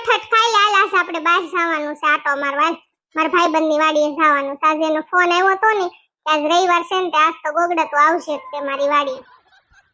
ફટાફટ ખાઈ લે, આલાસ આપણે બહાર જવાનું છે આટો મારવા. મારા ભાઈબંધની વાડીએ જવાનું છે. આજે એનો ફોન આવ્યો હતો ને આજ રવિવાર છે ને આજ તો ગોગડા તો આવશે તે મારી વાડીએ.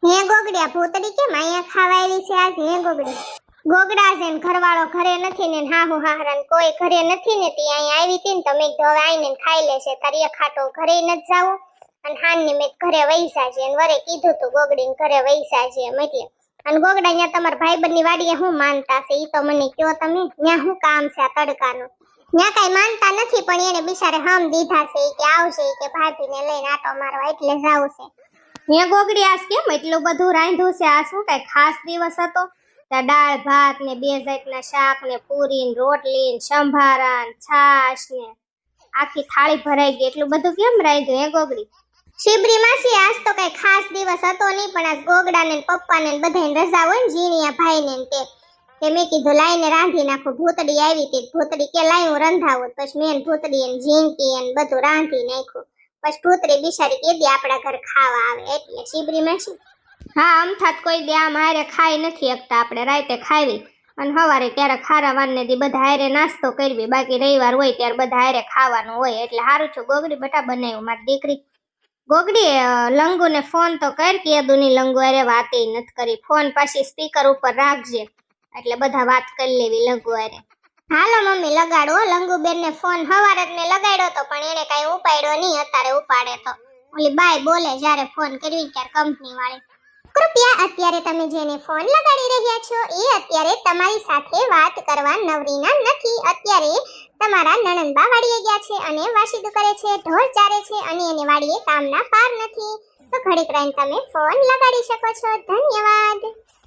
હે ગોગડિયા ભૂતડી કેમ અહીંયા ખાવા આવી છે આજ? હે ગોગડી? ગોગડા છે ને, ઘરવાળો ઘરે નથી ને હાહુ હાહરા ને કોઈ ઘરે નથી ને, તે અહીંયા આવી હતી ને, તો મેં હવે આવીને ખાઈ લેશે તારી ખાટો ઘરે નથી જાવું અને હાનની મેં ઘરે વૈસા છે વરે કીધું તું ગોગડીને ઘરે વૈસા છે એટલે અને ગોગડા અહીંયા તમારા ભાઈબંધની વાડીએ શું માનતા છે? ઈ તો મને કયો તમે, ત્યાં શું કામ છે આ તડકાનું? ત્યાં કઈ માનતા નથી, પણ એને બિચારે હમ દીધા છે કે આવશે કે ભાભીને લઈને આટો મારવા એટલે જાવ છે. હે ગોગડી આજ કેમ એટલું બધું રાંધ્યું છે? આ શું કઈ ખાસ દિવસ હતો? ત્યાં દાળ, ભાત ને બે જાતના શાક ને પૂરી ને રોટલી ને સંભારા ને છાશ ને આખી થાળી ભરાઈ ગઈ. એટલું બધું કેમ રાંધ્યું એ ગોગડી? શિબરી માસી આજ તો કઈ ખાસ દિવસ હતો નહીં, પણ આજ ગોગડાને ને પપ્પાને ને બધાને રજા હોય ને ઝીણિયા ભાઈને ને તે. તે મેં કીધું, લાઈને રાંધી નાખું, ભૂતડી આવી હતી, ભૂતડી કે લાઈ હું રંધાવું. પછી મેં ભૂતડી એને ઝીણકી એને બધું રાંધી નાખ્યું. પછી ભૂતડી બિચારી કીધી આપણા ઘર ખાવા આવે, એટલે શિબરી માસી હા અમથાત કોઈ દે આમ હારે ખાઈ નથી શકતા આપણે, રાતે ખાવી. અને સવારે ત્યારે ખારા વાનને દી બધા હારે નાસ્તો કરવી, બાકી રવિવાર હોય ત્યારે બધા હારે ખાવાનું હોય, એટલે સારું છું. ગોગડી બટા બનાવ્યું, મારી દીકરી ગોગડી લંગુને ફોન તો કર કેદુની લંગુ અરે વાતે નથી કરી. ફોન પાછી સ્પીકર ઉપર રાખજે. એટલે બધા વાત કરી લેવી લંગુ અરે. હાલો મમ્મી, લગાડો લંગુ બેન ને ફોન હવારે જ મેં લગાડ્યો તો, પણ એને કઈ ઉપાડ્યો નહીં. અત્યારે ઉપાડે તો. ઓલી બાય બોલે, જ્યારે ફોન કરવી ત્યારે કંપની વાળી. કૃપયા અત્યારે તમે જેને ફોન લગાડી રહ્યા છો, એ અત્યારે તમારી સાથે વાત કરવા નવરીના નથી. અત્યારે તમારા નણંદબા વાડીએ ગયા છે અને વાસીદું કરે છે ઢોર ચારે છે અને એને વાડીએ કામના પાર નથી. તો ઘડીક રહીને તમે ફોન લગાડી શકો છો. ધન્યવાદ.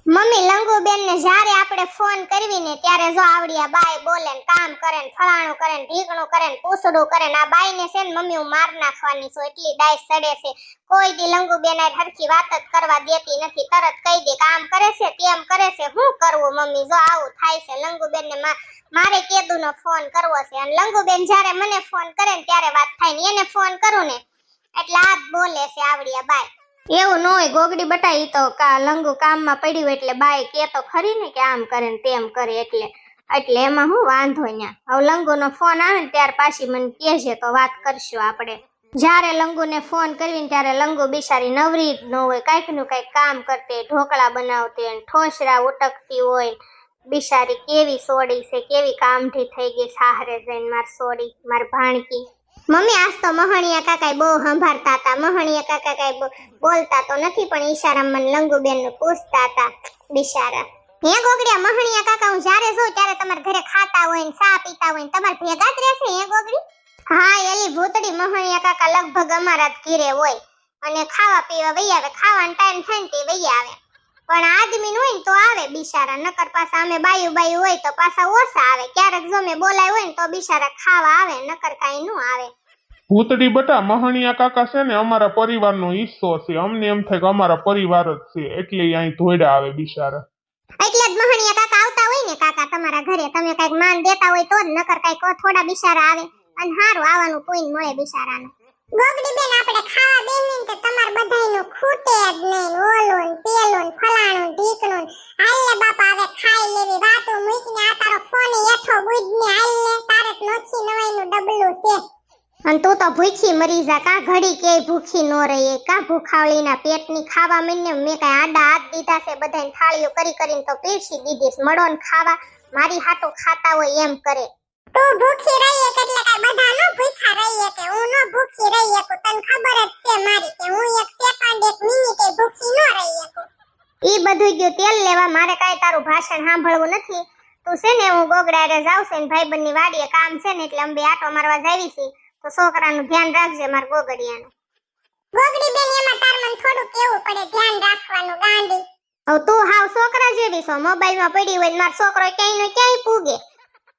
મમ્મી લંગુબેન ને જ્યારે આપણે ફોન કરવી ને ત્યારે જો આવડિયા બાય બોલે ને કામ કરે ને ફલાણું કરે ને ઢીકણું કરે ને પૂસડું કરે ને આ બાઈ ને છે ને મમ્મી હું માર નાખવાની છું, એટલી ડાય સડે છે. કોઈ દી લંગુબેન હરખી વાત જ કરવા દેતી નથી, તરત કહી દે કામ કરે છે, તેમ કરે છે શું કરવું મમ્મી? જો આવું થાય છે લંગુબેન ને મારે મારે કેદુનો ફોન કરવો છે. અને લંગુબેન જ્યારે મને ફોન કરે ને ત્યારે વાત થાય ને એને ફોન કરું ને, એટલે આ બોલે છે આવડિયા બાય એવું ન હોય, ગોગડી બટાઈ તો કા લંગુ કામમાં પડ્યું એટલે બાઈ કે તો ખરી ને કે આમ કરે ને તેમ કરે એટલે એટલે એમાં હું વાંધો ન્યા. હવે લંગુનો ફોન આવે ને ત્યાર પાછી મને કહેજે તો વાત કરશું આપણે. જ્યારે લંગુને ફોન કરવી ને ત્યારે લંગુ બિચારી નવરી જ ન હોય, કાંઈકનું કાંઈક કામ કરતી, ઢોકળા બનાવતી હોય ઠોસરા ઉટકતી હોય બિચારી કેવી સોડી છે, કેવી કામઠી થઈ ગઈ સાહરે જઈને મારી સોડી, મારી ભાણકી. મમ્મી, આજ તો મહણિયા કાકા બહુ સંભાળતા હતા. મહણિયા કાકા કાંઈ બોલતા તો નથી, પણ ઈશારામાં લંગુબેન પૂછતા હતા, બિચારા. હે ગોગડિયા, મહણિયા કાકા, હું જ્યારે છું ત્યારે તમારા ઘરે ખાતા હોય ને ચા પીતા હોય ને તમારે ભેગા જ રહેશે, હે ગોગડી? હા, એલી ભૂતડી મહણિયા કાકા લગભગ અમારા જ ઘીરે હોય. અને ખાવા પીવા વૈયા આવે, ખાવાનો ટાઈમ થાય ને તે વૈયા આવે. પણ આદમી હોય ને તો આવે બિચારા. નકર પાછા અમે બાયું બાયું હોય તો પાછા ઓછા આવે. ક્યારેક જો મેં બોલાય હોય ને તો બિચારા ખાવા આવે નકર કાઈ નું આવે. ભૂતડી બટા મહણિયા કાકા છે ને અમારા પરિવારનો હિસ્સો છે. અમને એમ થાય કે અમારા પરિવાર જ છે. એટલે અહીં ધોઈડા આવે બિચારા. એટલે જ મહણિયા કાકા આવતા હોય ને કાકા તમારા ઘરે તમે કંઈક માન દેતા હોય તો જ નકર કંઈક થોડા બિચારા આવે. અને હારું આવવાનું કોઈ મળે બિચારાનું. ગોગડી બેન આપણે ખાવા બેહીને તો તમાર બધાયનું ખૂટે જ નહીં. ઓલું પેલું ફલાણું ઢીકણું હાલ બાપા, હવે ખાઈ લેવી. વાતો મૂકીને આ તારો ફોન એઠો ગુજને હાલ. તારે નોખી નવાઈનું ડબલું છે. અને તું તો ભૂખી મરી જા. કા ઘડી કે ભૂખી નો રહીએ? કા ભૂખાવળીના પેટની ખાવા મીને મેં કઈ આડા હાથ દીધા છે? બધાને થાળીઓ કરી કરીને તો પીરસી દીધી મળો ને ખાવા. મારી હાટો ખાતા હોય એમ કરે. તું ભૂખી રહી એક એટલે કે બધા નો ભૂખા રહી કે હું નો ભૂખી રહી એકું તને ખબર જ છે મારી કે હું એક સેકન્ડ એક મિનિટે ભૂખી નો રહી એકું ઈ બધું ગયું તેલ લેવા મારે કાઈ તારું ભાષણ સાંભળવું નથી. તું છે ને હું ગોગડા રે જાવ છે ને ભાઈબંધની વાડીએ કામ છે ને એટલે અંબે આટો મારવા જાવી છે. તો છોકરાનું ધ્યાન રાખજે માર ગોગડિયાનું. ગોગડી બેન એમાં તાર મને થોડું કેવું પડે ધ્યાન રાખવાનું ગાંડી. હવે તું હાવ છોકરા જેવી છો. મોબાઈલમાં પડી હોય ને મારો છોકરો ક્યાંય નો ક્યાંય પૂગે.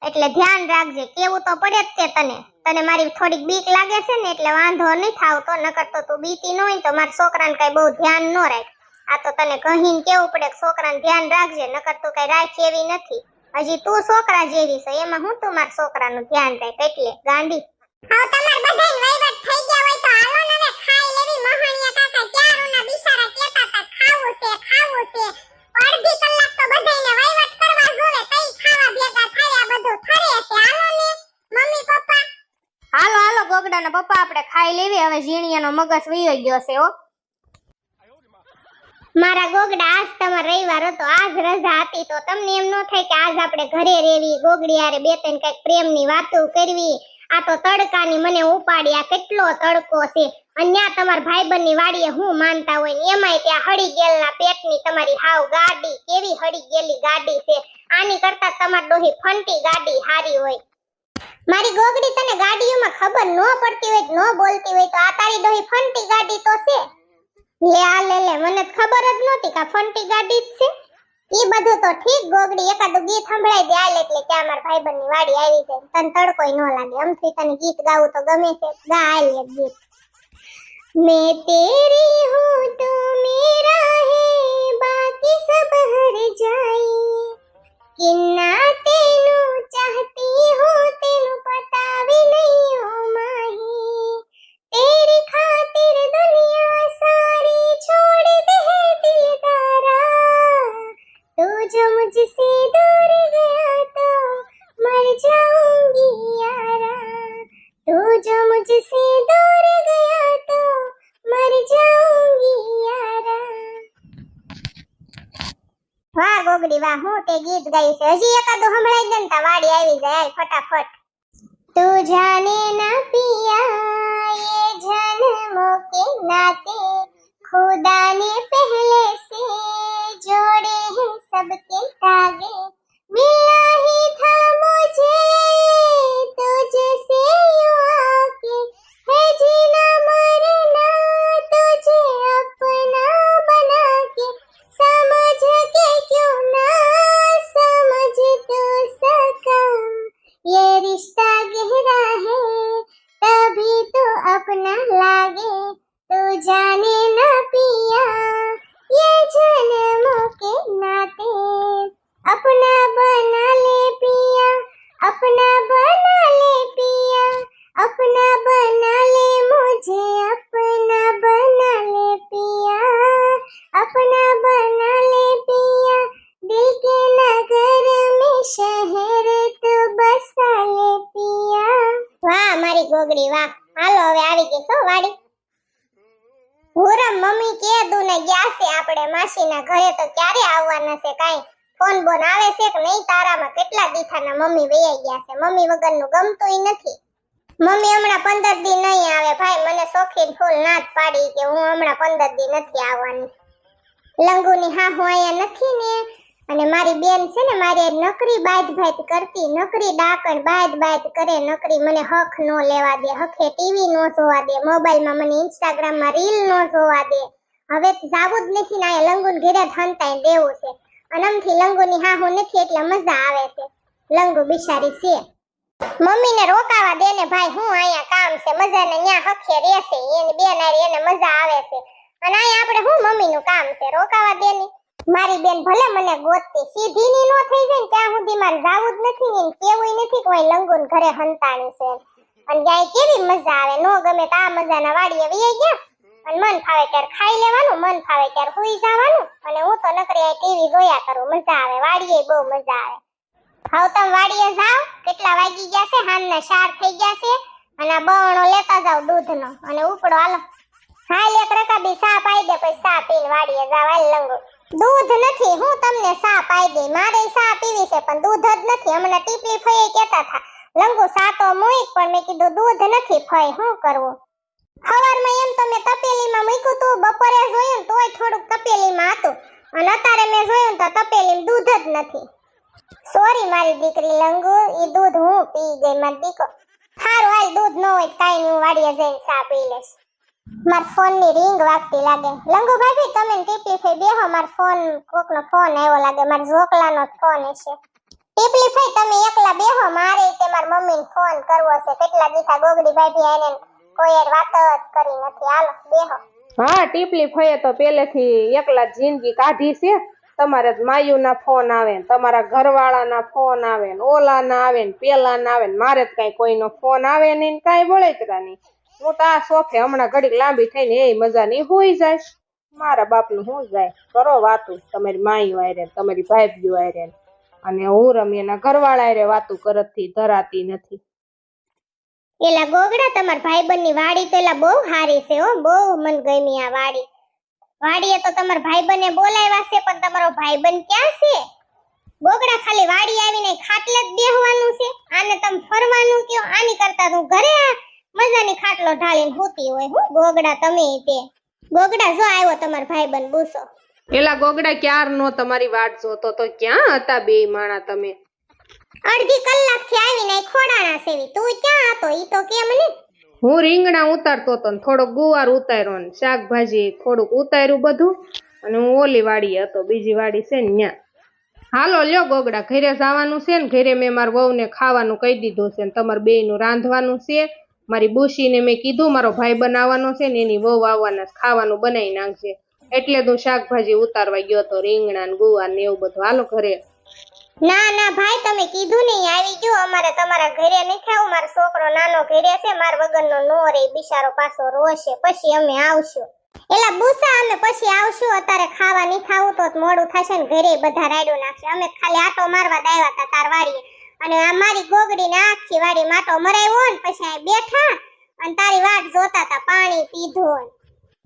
એટલે ધ્યાન રાખજે, કેવું તો પડે જ છે તને. તને મારી થોડીક બીક લાગે છે ને, એટલે વાંધો નહીં થાવ તો, નકર તો તું બીતી ન હોય તો મારા છોકરાને કઈ બહુ ધ્યાન ન રાખ. આ તો તને કહીને કેવું પડે છોકરાને ધ્યાન રાખજે, નકર તું કઈ રાખી એવી નથી. હજી તું છોકરા જેવી છે, એમાં હું તું મારા છોકરાનું ધ્યાન રાખ, એટલે, ગાંડી. હા તમાર બધાય વહીવટ થઈ ગયા હોય તો હાલો ને ખાઈ લેવી. મહાણિયા કાકા ક્યારુના બિચારા કહેતા હતા, ખાવું છે ખાવું છે. અડધી કલાક તો બધાયને વહીવટ કરવા જોવે તઈ ખાવા ભેગા ગોગડાના પપ્પા, આપણે ખાઈ લેવી. હવે ઝીણિયાનો મગજ વયો ગયો છે, હો. મારા ગોગડા, આજ તમારો રવિવાર હતો, આજ રજા હતી, તો તમને એમ ન થાય કે આજ આપણે ઘરે રેવી ગોગડી હારે બે ત્રણ કંઈક પ્રેમની વાતો કરવી. આ તો તડકાની મને ઉપાડી, આ કેટલો તડકો છે. અને તમારા ભાઈબંધની વાડીએ હું માનતા હોય ને એમાંય ત્યાં હળી ગયેલના પેટની તમારી હાવ ગાડી, કેવી હળી ગયેલી ગાડી છે. આની કરતા તમારી ડોહી ફંટી ગાડી હારી હોય. મારી ગોગડી તને ગાડીઓમાં ખબર ન પડતી હોય ન બોલતી હોય તો આ તારી ડોહી ફંટી ગાડી તો છે લે આ લે લે મને ખબર જ નહોતી કે આ ફંટી ગાડી જ છે ઈ બધું તો ઠીક ગોગડી એકાદું ગીત સંભળાઈ દે આલે એટલે કે અમાર ભાઈબંધની વાડી આવી જાય તને તડકોય ન લાગે એમ થી તને ગીત ગાવું તો ગમે છે ગા આલે એક ગીત મે તેરી હું તો મેરા હે બાકી સબ હર જાય કિન્ના વાહ ગોગડી વાહ હું તે ગીત ગાયું છે હજી એકાદું સંભળાઈ દે ને તા વાડી આવી જાય હાલ ફટાફટ તું જાને ના પિયા ये जन्मों के नाते खुदा ने पहले से जोड़े हैं सबके तागे मिला ही था मुझे હવે છો વાડી. હુરમ મમ્મી કે દું ને ગયા છે આપણે માસીના ઘરે, તો ક્યારે આવવાના છે કાઈ? ફોન બોન આવે છે કે નહીં? તારામાં કેટલા દીઠાના મમ્મી વૈયા ગયા છે? મમ્મી વગરનું ગમતુંય નથી. મમ્મી હમણાં પંદર દી નહીં આવે. ભાઈ, મને શોખીન ફૂલ ના જ પાડી કે હું હમણાં પંદર દી નથી આવવાની. લંગુની હા હું અહીંયા નથી ને. અને મારી બેન છે ને, મારી નકરી બાદ ભાત કરતી, નકરી ડાકણ બાદ બાદ કરે, નકરી મને હક નો લેવા દે હકે ટીવી નો જોવા દે, મોબાઈલમાં મને ઇન્સ્ટાગ્રામમાં રીલ નો જોવા દે. હવે જાવું જ નથી ને, અહીંયા લંગુન ઘેરા જ દેવું છે. અનમથી લંગુની હા હું નથી, એટલે મજા આવે છે. લંગુ બિચારી છે. મમ્મીને રોકાવા દે ને ભાઈ, હું અહીંયા કામ છે, મજાને ન્યા હખે રહેશે, એની બેન હારી એને મજા આવે છે. અને અહીંયા આપણે હું મમ્મીનું કામ છે? રોકાવા દે ને? મારી બેન ભલે મને ગોતતી સીધી ની નો થઈ જાય ત્યાં સુધી મારે જાવું જ નથી ને કેવું નથી કોઈ લંગુન ઘરે હંતાણી છે. અને ત્યાં કેવી મજા આવે, નો ગમે તો આ મજાના વાડીએ વહી ગયા. અને મન ફાવે ત્યારે ખાઈ લેવાનું, મન ફાવે ત્યારે સુઈ જવાનું. અને હું તો નકરી આ ટીવી જોયા કરું, મજા આવે, વાડીએ બહુ મજા આવે. હવે તમે વાડીએ જાઓ, કેટલા વાગી ગયા છે? હાનના શાર થઈ ગયા છે. અને આ બવણો લેતા જાવ દૂધનો. અને ઉપડો હાલો. હાલ એક રકાબી સા પાઈ દે, પછી સા પીને વાડીએ જાવ હાલ લંગો. દૂધ નથી, હું તમને સા પાઈ દઈ. મારે સા પીવી છે, પણ દૂધ જ નથી. હમણાં ટીપલી ફઈ કહેતા હતા. લંગુ સા તો પણ મેં કીધું દૂધ નથી ફઈ શું કરવું? સવારમાં એમ તો મેં તપેલીમાં મૂક્યું તું, બપોરે જોયું તોય થોડુંક તપેલીમાં હતું. અને અત્યારે મેં જોયું તો તપેલીમાં દૂધ જ નથી. સોરી મારી દીકરી લંગુ, ઈ દૂધ હું પી ગઈ. મારી દીકો હારું, હાલ દૂધ ન હોય કાંઈ હું વાડીએ જઈને ચા પી લઈશ. માર ફોન રિંગ વાગતી લાગે. લંગુ તમે ટીપલી ફઈ બેહો, માર ફોન, કોકનો ફોન આવ્યો લાગે. માર ઝોકલાનો ફોન છે ટીપલી ફઈ, તમે એકલા બેહો, મારે તે માર મમ્મીને ફોન કરવો છે. કેટલા દીથા ગોગડી ભાભી આને કોઈ યાર વાત જ કરી નથી. હાલો, બેહો. હા, ટીપલી ફઈએ તો પહેલેથી એકલા જિંદગી કાઢી છે. તમારે માયુના ફોન આવે ને, તમારા ઘરવાળાના ફોન આવે ને, ઓલાના આવે ને, પેલાના આવે ને, મારે જ કાંઈ કોઈનો ફોન આવે નહીં કાંઈ બળેતરા નહીં. હું સોફે હમણાં ઘડીક લાંબી થઈને એ મજા નહીં હોઈ જાય. મારા બાપનું હું જાય? કરો વાતું. તમારી માઈ વાયરે તમારી ભાઈબીઓ આરે અને હું રમીના ઘરવાળા આરે વાતું કરતથી ધરાતી નથી. એલા ગોગડા, તમાર ભાઈબંધની વાડી તો એલા બહુ સારી છે હો, બહુ મન ગમી આ વાડી. વાડીએ તો તમાર ભાઈબંધને બોલાવ્યા છે, પણ તમારો ભાઈબંધ ક્યાં છે? ગોગડા ખાલી વાડી આવીને ખાટલે જ બેહવાનું છે. આને તમે ફરવાનું કયો? આની કરતા તું ઘરે આ મજાની ખાટલો ઢાળીને હોતી હોય હું. ગોગડા તમે તે. ગોગડા જો આવ્યો તમારો ભાઈબંધ બૂસો. એલા ગોગડા ક્યાર નો તમારી વાટ જોતો તો ક્યાં હતા બે માણા તમે? અડધી કલાકથી આવીને ને ખોડાણા સેવી. તું ક્યાં હતો? ઈ તો કે મને. હું રીંગણા ઉતારતો તો ને થોડોક ગુવાર ઉતાર્યો ને શાકભાજી થોડુંક ઉતાર્યું બધું અને હું ઓલી વાડી હતો બીજી વાડી છે ને ન્યા. હાલો લ્યો ગોગડા ઘરે જવાનું છે ને? ઘરે મેં મારા વહુને ખાવાનું કહી દીધું છે ને તમારે બેયનું રાંધવાનું છે? મારી બુશીને મેં કીધું, મારો ભાઈ બનાવવાનો છે ને એની વહુ આવવાના ખાવાનું બનાવી નાખજે. એટલે તું શાકભાજી ઉતારવા ગયો તો રીંગણા ને ગુવાર ને એવું બધું. હાલો ઘરે. ના ના, ભાઈ, તમે કીધું નહીં આવી ગયો. અમારે તમારા ઘરે નહીં ખાવું મારો છોકરો નાનો ઘરે છે, માર વગરનો નો રે બિચારો પાછો રોશે. પછી અમે આવશું. એલા, બુસા, અમે પછી આવશું. અત્યારે ખાવા નહીં ખાવું તો મોડું થશે ને ઘરે બધા રાડ્યો નાખશે. અમે ખાલી આટો મારવા દાવ્યા હતા, તાર વાડીએ. અને આ મારી ગોગડીને આખી વાડી માટો મરાવ્યો ને પછી અહીં બેઠા અને તારી વાટ જોતા હતા પાણી પીધું.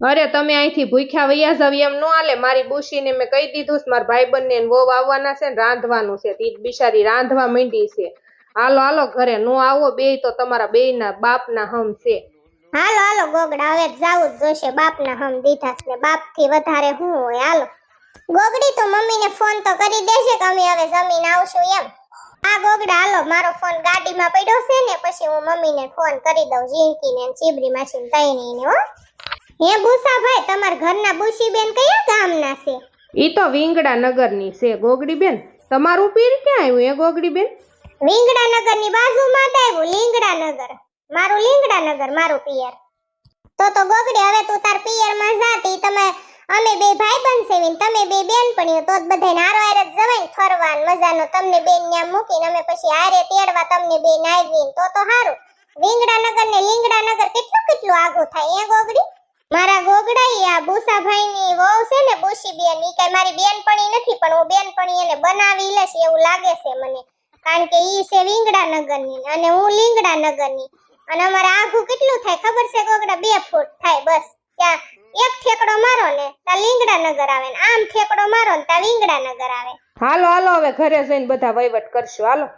અરે તમે અહીંથી ભૂખ્યા વૈયા જાવ એમ નો હાલે. મારી બુશીને મેં કહી દીધું છે મારા ભાઈબંધને ને વહુ આવવાના છે ને રાંધવાનું છે. તી બિચારી રાંધવા માંડી છે. હાલો હાલો ઘરે નો આવો બે તો તમારા બેયના બાપના હમ છે. હાલો હાલો ગોગડા હવે જાવું જ જોશે બાપના હમ દીધા છે ને બાપથી વધારે હું હોય. હાલો. ગોગડી તો મમ્મીને ફોન તો કરી દેશે કે અમે હવે જમીન આવશું એમ. હા ગોગડા હાલો મારો ફોન ગાડીમાં પડ્યો છે ને પછી હું મમ્મીને ફોન કરી દઉં જીંકીને ચીબરી માસીને તૈણીને હો. હે ભૂસાભાઈ તમારા ઘરના બુશીબેન કયા ગામના છે? ઈ તો વિંગડા નગરની છે ગોગડીબેન. તમારું પીર ક્યાં આવ્યું એ ગોગડી બેન વિંગડાનગરની બાજુમાં જ આવ્યું લીંગડાનગર. મારું લીંગડા નગર મારું પિયર. તો તો ગોગડી હવે તું તાર પિયરમાં જાતી તમે અમે બે ભાઈ બનશે ને તમે બે બેનપણીઓ, તો જ બધાને હારો હારે જવાય ફરવાન મજાનો. તમને બેન ન્યા મૂકીને અમે પછી હારે તેડવા તમને બેન આવીને તો તો હારું. વિંગડાનગર ને લીંગડાનગર કેટલું કેટલું આગું થાય એ ગોગડી? મારા ગોગડા આ બુસાભાઈ ની વહુ છે ને બુસી બેન ઈ કઈ મારી બેનપણી નથી, પણ હું બેનપણી એને બનાવી લેશ એવું લાગે છે મને. કારણ કે ઈ છે વિંગડાનગરની અને હું લીંગડાનગરની. અને અમારે આઘું કેટલું થાય, ખબર છે ગોગડા? બે ફૂટ થાય બસ. ત્યાં એક ઠેકડો મારો ને ત્યાં લીંગડાનગર આવે ને આમ ઠેકડો મારો ને ત્યાં નજર આવે. હાલો હાલો, હવે ઘરે જઈને બધા વહીવટ કરશું. હાલો.